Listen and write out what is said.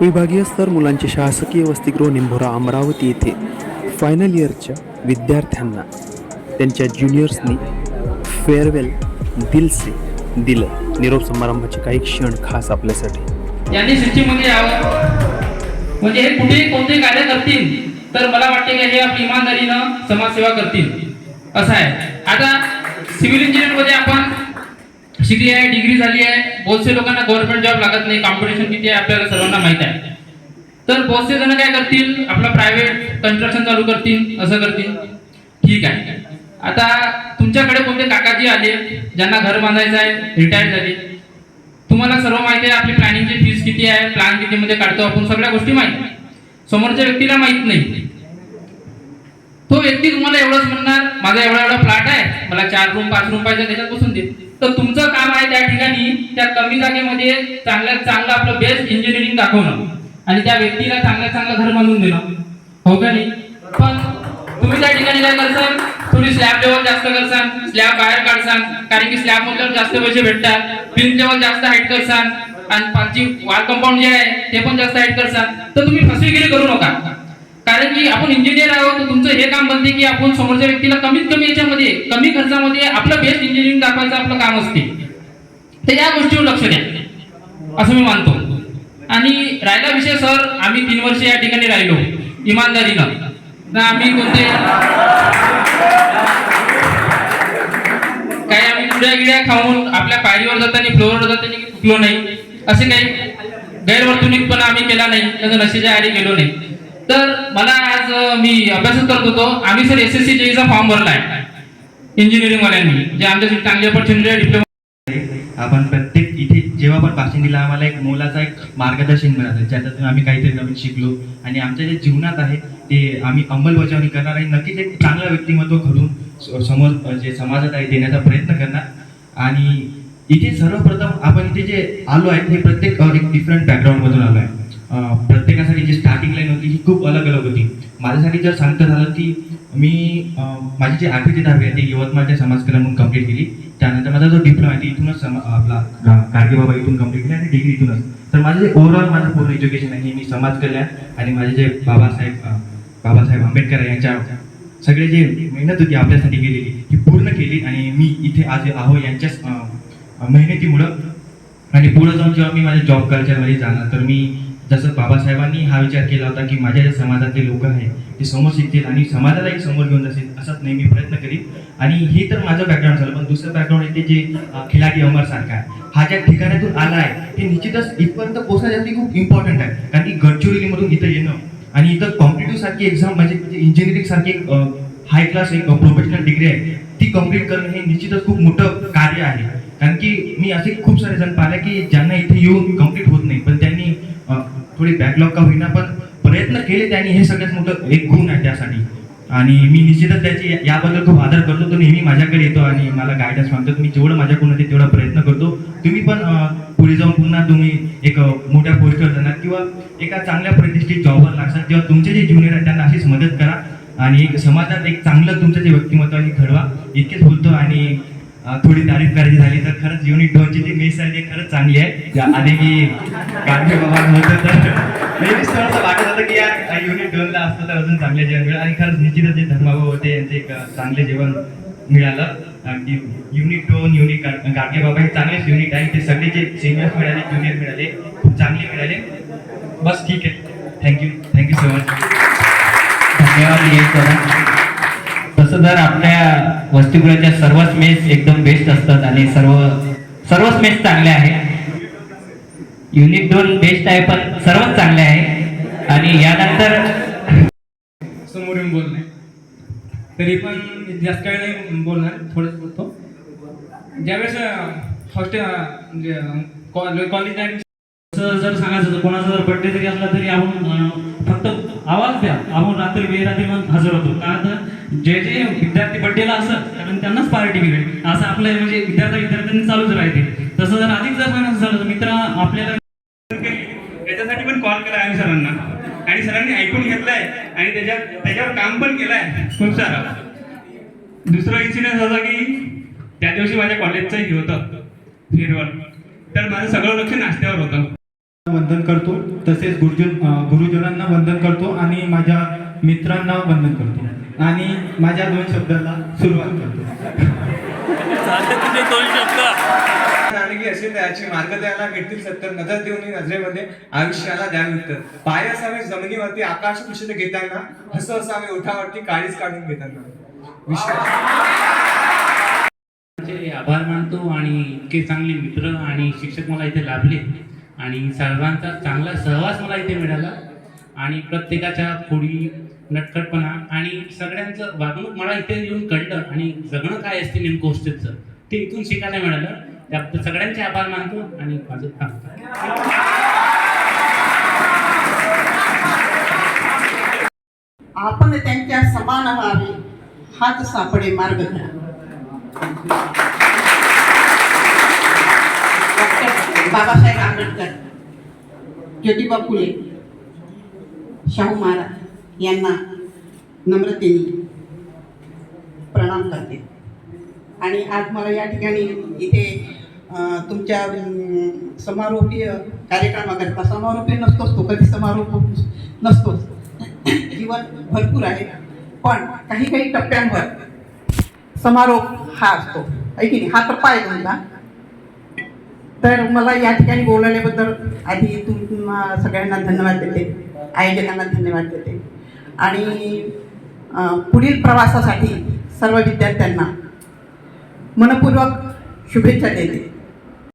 विभागीय स्तर मुलांचे शासकीय वसतिगृह निंभोरा अमरावती येथे फायनल इयरच्या विद्यार्थ्यांना त्यांच्या ज्युनियर्सनी फेअरवेल दिलसे दिलं. निरोप समारंभाचे काही क्षण खास आपल्यासाठी. यांनी सूचीमध्ये यावं. म्हणजे हे कुठेही कोणतेही कार्य करतील तर मला वाटते की हे आपली इमानदारीनं समाजसेवा करतील. असं आहे. आता सिव्हिल इंजिनिअरमध्ये आपण शिकली आहे डिग्री झाली आहे. बहुतसे लोकांना गव्हर्नमेंट जॉब लागत नाही. कॉम्पिटिशन किती आहे आपल्याला सर्वांना माहीत आहे. तर बहुतसे जण काय करतील? आपलं प्रायव्हेट कन्स्ट्रक्शन चालू करतील. असं करतील. ठीक आहे. आता तुमच्याकडे कोणते काकाजी आले ज्यांना घर बांधायचं आहे रिटायर झाले? तुम्हाला सर्व माहिती आहे आपली प्लॅनिंगची फीस किती आहे प्लॅन किती मध्ये काढतो आपण सगळ्या गोष्टी माहिती. समोरच्या व्यक्तीला माहीत नाही. तो व्यक्ती तुम्हाला एवढंच म्हणणार माझा एवढा एवढा फ्लॅट आहे मला चार रूम पाच रूम पाहिजे त्याच्यात बसून दे. तर तुमचं काम आहे त्या ठिकाणी त्या कमी जागेमध्ये चांगल्यात चांगलं आपलं बेस्ट इंजिनिअरिंग दाखवणं. आणि त्या व्यक्तीला चांगल्यात चांगलं घर बांधून देणं. हो का नाही? पण तुम्ही त्या ठिकाणी काय करसान? थोडी स्लॅब लेवल जास्त करसान स्लॅब बाहेर काढसान. कारण की स्लॅब मधल्यावर जास्त पैसे भेटतात. पिन लेवल जास्त हाईट करसान. आणि पाचची वॉल कंपाऊंड जे आहे ते पण जास्त हाईट करसान. तर तुम्ही फसवेगिरी करू नका. कारण की आपण इंजिनियर आहोत तुमचं हे काम बनते की आपण समोरच्या व्यक्तीला कमीत कमी याच्यामध्ये कमी खर्चामध्ये आपलं बेस्ट इंजिनिअरिंग दाखवायचं आपलं काम असते. तर या गोष्टीवर लक्ष द्या. असं मी मानतो. आणि राहिला विषय सर आम्ही तीन वर्ष या ठिकाणी राहिलो इमानदारीनं. ना आम्ही कोणते? काही आम्ही पुड्या गिड्या खाऊन आपल्या पायरीवर जाताना फ्लोअरवर जाताना चुकलो नाही असे काही गैरवर्तणूकपणा आम्ही केला नाही त्याचं नशेच्या आरी गेलो नाही. तर मला आज मी अभ्यासच करत होतो. आम्ही सर एस एस सी जेईचा फॉर्म भरलाय. इंजिनिअरिंग वाल्यांनी जे आमच्यासाठी चांगली ऑपॉर्च्युनिटी आहे डिप्लोमा आपण प्रत्येक इथे जेव्हा पण भाषण दिला आम्हाला एक मोलाचा एक मार्गदर्शन मिळालं ज्याच्यातून आम्ही काहीतरी नवीन शिकलो. आणि आमच्या जे जीवनात आहे ते आम्ही अंमलबजावणी करणार आणि नक्कीच एक चांगलं व्यक्तिमत्व घडून समोर जे समाजात आहे देण्याचा प्रयत्न करणार. आणि इथे सर्वप्रथम आपण इथे जे आलो आहे ते प्रत्येक एक डिफरंट बॅकग्राऊंडमधून आलो आहे. प्रत्येकासाठी जे स्टार्टिंग ही खूप अलग अलग होती. माझ्यासाठी जर सांगतं झालं की मी माझी जी आठवी ते दहावी आहे ती यवतमाळच्या समाजकला म्हणून कंप्लीट केली. त्यानंतर माझा जो डिप्लोमा आहे ती इथूनच सम- आपला कारगेबाबा इथून कंप्लीट केली आणि डिग्री इथूनच. तर माझं जे ओव्हरऑल माझं पूर्ण एज्युकेशन आहे हे मी समाज कल्याण आणि माझे जे बाबासाहेब बाबासाहेब आंबेडकर यांच्या सगळे जे मेहनत होती आपल्यासाठी केलेली ती पूर्ण केली आणि मी इथे आज आहो यांच्याच मेहनतीमुळं आणि पुढं जाऊन जेव्हा मी माझ्या जॉब कल्चरमध्ये जाणार तर मी जसं बाबासाहेबांनी हा विचार केला होता की माझ्या ज्या समाजातले लोक आहेत ते समोर शिकतील आणि समाजालाही समोर घेऊन जातील असाच नेहमी प्रयत्न करीन आणि हे तर माझं बॅकग्राऊंड झालं पण दुसरं बॅकग्राऊंड येते जे खिलाडी अमर सारखा आहे. हा ज्या ठिकाणातून आला आहे ते निश्चितच इथपर्यंत पोहोचण्यासाठी खूप इम्पॉर्टंट आहे. कारण की गडचिरोलीमधून इथं येणं आणि इथं कॉम्पिटेटिव्ह सारखी एक्झाम म्हणजे, म्हणजे इंजिनिअरिंग सारखी एक हाय क्लास एक प्रोफेशनल डिग्री आहे. ती कंप्लीट करणं हे निश्चितच खूप मोठं कार्य आहे. कारण की मी असे खूप सारे जण पाहिले की ज्यांना इथे येऊन कंप्लीट होत नाही पण थोडी बॅकलॉग का होईना पण प्रयत्न केले त्यांनी हे सगळ्यात मोठं एक गुण आहे त्यासाठी. आणि मी निश्चितच त्याची याबद्दल खूप आदर करतो तो नेहमी माझ्याकडे येतो आणि मला गायडन्स मागतो. मी जेवढं माझ्याकडून होते तेवढा प्रयत्न करतो. तुम्ही पण पुढे जाऊन पुन्हा तुम्ही एक मोठ्या पोस्टवर जाणार किंवा एका चांगल्या प्रतिष्ठित जॉबवर लागतात तेव्हा तुमचे जे ज्युनियर आहेत त्यांना अशीच मदत करा. आणि एक समाजात एक चांगलं तुमचं जे व्यक्तिमत्व आहे घडवा. इतकेच बोलतो आणि थोडी तारीफ करायची झाली तर खरंच युनिट दोनची जी मिस आहे ती खरंच चांगली आहे. ज्या आधी मी गांधी बाबा होतं तर नेहमीच थोडंसं वाटत होतं की यार युनिट दोनला असतं तर अजून चांगले जेवण मिळेल. आणि खरंच निश्चितच जे धर्माभाऊ होते यांचे एक चांगले जेवण मिळालं. अगदी युनिट दोन युनिट गाडगे बाबा हे चांगलेच युनिट आहे ते सगळे जे सिनियर्स मिळाले ज्युनियर मिळाले खूप चांगले मिळाले. बस ठीक आहे. थँक्यू थँक्यू सो मच धन्यवाद तसं तर आपल्या वसतिगृहाच्या सर्वच मेस एकदम बेस्ट असतात आणि सर्व सर्वच मेस चांगल्या आहे. युनिट दोन बेस्ट आहे पण सर्वच चांगले आहे. आणि यानंतर समोर येऊन बोलणे तरी पण जास्त काय नाही बोलणार थोडंच बोलतो. ज्यावेळेस हॉस्टेल म्हणजे कॉलेज जर सांगायचं तर कोणाचा जर बर्थडे जरी असला तरी आपण फक्त आवाज द्या. आपण रात्री बेरात्री पण हजर होतो. का तर जे जे विद्यार्थी बर्थडेला असत कारण त्यांनाच पार्टी मिळेल असं आपलं म्हणजे विद्यार्थी विद्यार्थ्यांनी चालूच राहते. तसं जर अधिक जर म्हणायचं झालं तर मित्र आपल्याला याच्यासाठी पण कॉल केला आम्ही सरांना. आणि सरांनी ऐकून घेतलंय. आणि त्याच्यात त्याच्यावर काम पण केलंय. खूप सारा. दुसरा इन्सिडेंट असा की त्या दिवशी माझ्या कॉलेजचं हे होतं. फेअरवेल तर माझं सगळं लक्ष नाश्त्यावर होतं. वंदन करतो. तसेच गुरुजन गुरुजनांना वंदन करतो आणि माझ्या मित्रांना वंदन करतो. आणि माझ्या दोन शब्दाला सुरुवात करतो. जानकी असे त्याची मार्ग द्यायला भेटतील सत्तर नजर देऊन नजरेमध्ये आयुष्याला द्यावे उत्तर पाय असावे जमिनीवरती आकाश कुशीत घेताना हसं असावे ओठावरती काळीच काढून घेताना. विश्वास. चे आभार मानतो आणि इतके चांगले मित्र आणि शिक्षक मला इथे लाभले. आणि सर्वांचा चांगला सहवास मला इथे मिळाला. आणि प्रत्येकाच्या खोडी नटखटपणा आणि सगळ्यांचं वागणूक मला इथे येऊन कळलं आणि जगणं काय असते नेमकं होस्टेलचं ते इथून शिकायला मिळालं. त्याबद्दल सगळ्यांचे आभार मानतो आणि माझं थांबतो आपण त्यांच्या समान व्हावे हाच सापडे मार्ग घ्या बाबासाहेब आंबेडकर ज्योतिबा फुले शाहू महाराज. यांना नम्रतेने प्रणाम करते. आणि आज मला या ठिकाणी इथे तुमच्या समारोपीय कार्यक्रमाकरता समारोपीय नसतोच तो कधी समारोप नसतोच. जीवन भरपूर आहे पण काही काही टप्प्यांवर समारोप हा असतो. आहे की नाही हा टप्पा आहे तुमचा तर मला या ठिकाणी बोलवल्याबद्दल आधी तुम सगळ्यांना धन्यवाद देते. आयोजकांना धन्यवाद देते. आणि पुढील प्रवासासाठी सर्व विद्यार्थ्यांना मनपूर्वक शुभेच्छा देते.